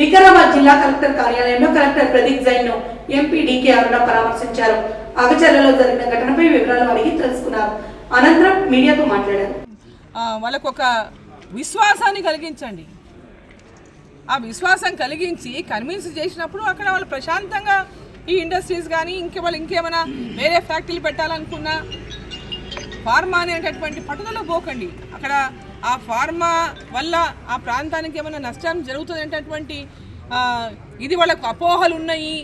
వికారాబాద్ జిల్లా కలెక్టర్ కార్యాలయంలో కలెక్టర్ ప్రదీప్ జైన్ను ఎంపీ డికే అరుణ పరామర్శించారు. అగచర్లలో జరిగిన ఘటనపై వివరాలు అడిగి తెలుసుకున్నారు. అనంతరం మీడియాతో మాట్లాడారు. వాళ్ళకు ఒక విశ్వాసాన్ని కలిగించండి. ఆ విశ్వాసం కలిగించి కన్విన్స్ చేసినప్పుడు అక్కడ వాళ్ళు ప్రశాంతంగా ఈ ఇండస్ట్రీస్ కానీ ఇంకే వాళ్ళు ఇంకేమైనా వేరే ఫ్యాక్టరీలు పెట్టాలనుకున్నా ఫార్మా అనేటటువంటి పట్టుదల పోకండి. అక్కడ ఆ ఫార్మా వల్ల ఆ ప్రాంతానికి ఏమైనా నష్టం జరుగుతుంది అనేటటువంటి ఇది వాళ్ళకు అపోహలు ఉన్నాయి.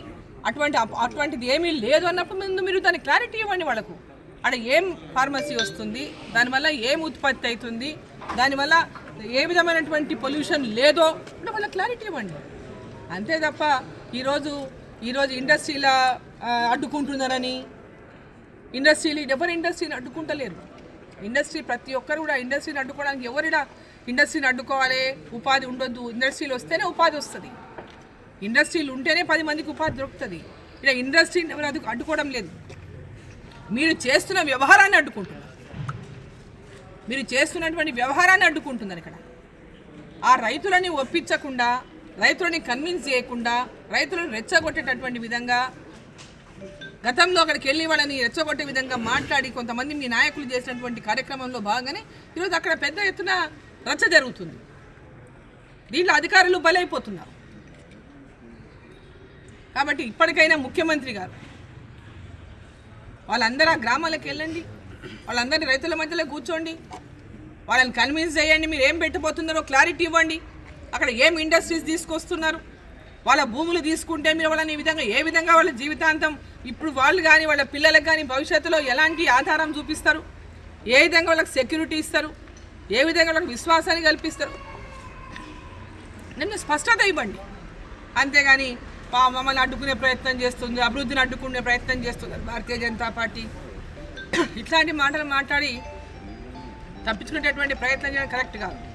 అటువంటి అటువంటిది ఏమీ లేదు అన్నప్పుడు ముందు మీరు దాని క్లారిటీ ఇవ్వండి వాళ్ళకు. అక్కడ ఏం ఫార్మసీ వస్తుంది దానివల్ల ఏం ఉత్పత్తి అవుతుంది దానివల్ల ఏ విధమైనటువంటి పొల్యూషన్ లేదో అంటే వాళ్ళ క్లారిటీ ఇవ్వండి. అంతే తప్ప ఈరోజు ఈరోజు ఇండస్ట్రీలా అడ్డుకుంటున్నారని ఇండస్ట్రీలు ఎవరు ఇండస్ట్రీని అడ్డుకుంటలేరు. ఇండస్ట్రీ ప్రతి ఒక్కరు కూడా ఇండస్ట్రీని అడ్డుకోవడానికి ఎవరిడా ఇండస్ట్రీని అడ్డుకోవాలి? ఉపాధి ఉండొద్దు. ఇండస్ట్రీలు వస్తేనే ఉపాధి వస్తుంది. ఇండస్ట్రీలు ఉంటేనే పది మందికి ఉపాధి దొరుకుతుంది. ఇలా ఇండస్ట్రీని ఎవరు అడ్డుకోవడం లేదు. మీరు చేస్తున్న వ్యవహారాన్ని అడ్డుకుంటున్నారు. మీరు చేస్తున్నటువంటి వ్యవహారాన్ని అడ్డుకుంటున్నారు ఇక్కడ. ఆ రైతులని ఒప్పించకుండా రైతులని కన్విన్స్ చేయకుండా రైతులను రెచ్చగొట్టేటటువంటి విధంగా గతంలో అక్కడికి వెళ్ళి వాళ్ళని రెచ్చగొట్టే విధంగా మాట్లాడి కొంతమంది మీ నాయకులు చేసినటువంటి కార్యక్రమంలో భాగంగానే ఈరోజు అక్కడ పెద్ద ఎత్తున రచ్చ జరుగుతుంది. దీంట్లో అధికారులు బలైపోతున్నారు. కాబట్టి ఇప్పటికైనా ముఖ్యమంత్రి గారు వాళ్ళందరూ ఆ గ్రామాలకు వెళ్ళండి వాళ్ళందరినీ రైతుల మధ్యలో కూర్చోండి వాళ్ళని కన్విన్స్ చేయండి మీరు ఏం పెట్టబోతున్నారో క్లారిటీ ఇవ్వండి. అక్కడ ఏం ఇండస్ట్రీస్ తీసుకొస్తున్నారు? వాళ్ళ భూములు తీసుకుంటే మీరు వాళ్ళని ఈ విధంగా ఏ విధంగా వాళ్ళ జీవితాంతం ఇప్పుడు వాళ్ళు కానీ వాళ్ళ పిల్లలకు కానీ భవిష్యత్తులో ఎలాంటి ఆధారం చూపిస్తారు? ఏ విధంగా వాళ్ళకి సెక్యూరిటీ ఇస్తారు? ఏ విధంగా వాళ్ళకి విశ్వాసాన్ని కల్పిస్తారు? నేను స్పష్టత ఇవ్వండి. అంతేగాని పా మమ్మల్ని అడ్డుకునే ప్రయత్నం చేస్తుంది అభివృద్ధిని అడ్డుకునే ప్రయత్నం చేస్తుంది భారతీయ జనతా పార్టీ. ఇట్లాంటి మాటలు మాట్లాడి తప్పించుకునేటటువంటి ప్రయత్నం చేయడం కరెక్ట్ కాదు.